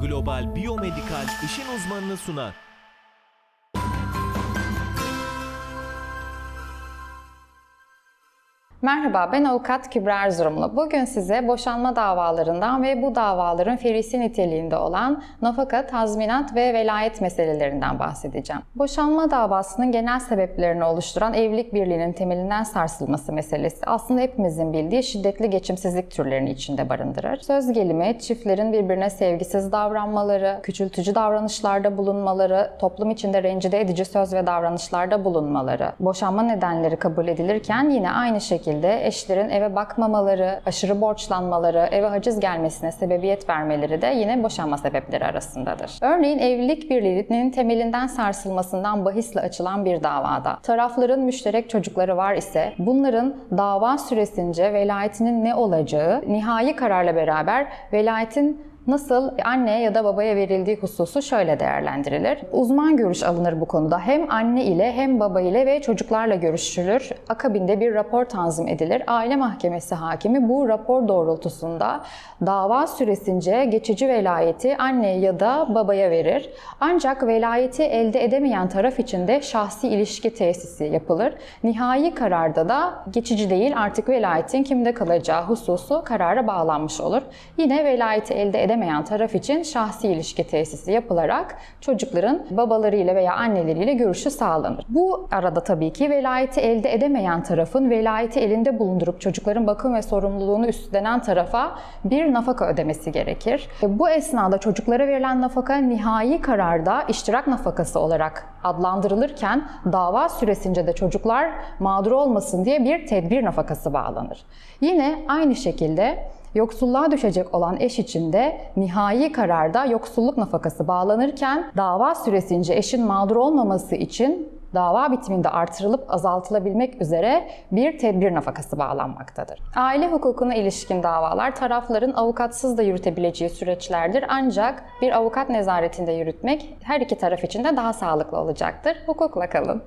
Global Biyomedikal işin uzmanını sunar. Merhaba, ben avukat Kübra Erzurumlu. Bugün size boşanma davalarından ve bu davaların ferisi niteliğinde olan nafaka, tazminat ve velayet meselelerinden bahsedeceğim. Boşanma davasının genel sebeplerini oluşturan evlilik birliğinin temelinden sarsılması meselesi aslında hepimizin bildiği şiddetli geçimsizlik türlerini içinde barındırır. Söz gelimi çiftlerin birbirine sevgisiz davranmaları, küçültücü davranışlarda bulunmaları, toplum içinde rencide edici söz ve davranışlarda bulunmaları, boşanma nedenleri kabul edilirken yine aynı şekilde eşlerin eve bakmamaları, aşırı borçlanmaları, eve haciz gelmesine sebebiyet vermeleri de yine boşanma sebepleri arasındadır. Örneğin evlilik birliğinin temelinden sarsılmasından bahisle açılan bir davada tarafların müşterek çocukları var ise bunların dava süresince velayetinin ne olacağı nihai kararla beraber velayetin nasıl anneye ya da babaya verildiği hususu şöyle değerlendirilir. Uzman görüş alınır bu konuda. Hem anne ile hem baba ile ve çocuklarla görüşülür. Akabinde bir rapor tanzim edilir. Aile mahkemesi hakimi bu rapor doğrultusunda dava süresince geçici velayeti anneye ya da babaya verir. Ancak velayeti elde edemeyen taraf için de şahsi ilişki tesisi yapılır. Nihai kararda da geçici değil artık velayetin kimde kalacağı hususu karara bağlanmış olur. Yine velayeti elde edemeyen taraf için şahsi ilişki tesisi yapılarak çocukların babalarıyla veya anneleriyle görüşü sağlanır. Bu arada tabii ki velayeti elde edemeyen tarafın velayeti elinde bulundurup çocukların bakım ve sorumluluğunu üstlenen tarafa bir nafaka ödemesi gerekir. E, Bu esnada çocuklara verilen nafaka nihai kararda iştirak nafakası olarak adlandırılırken dava süresince de çocuklar mağdur olmasın diye bir tedbir nafakası bağlanır. Yine aynı şekilde Yoksulluğa düşecek olan eş için de nihai kararda yoksulluk nafakası bağlanırken dava süresince eşin mağdur olmaması için dava bitiminde artırılıp azaltılabilmek üzere bir tedbir nafakası bağlanmaktadır. Aile hukukuna ilişkin davalar tarafların avukatsız da yürütebileceği süreçlerdir ancak bir avukat nezaretinde yürütmek her iki taraf için de daha sağlıklı olacaktır. Hukukla kalın.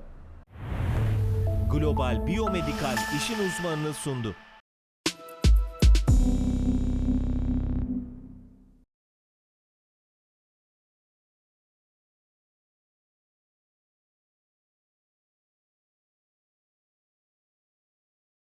Global Biyomedikal işin uzmanını sundu.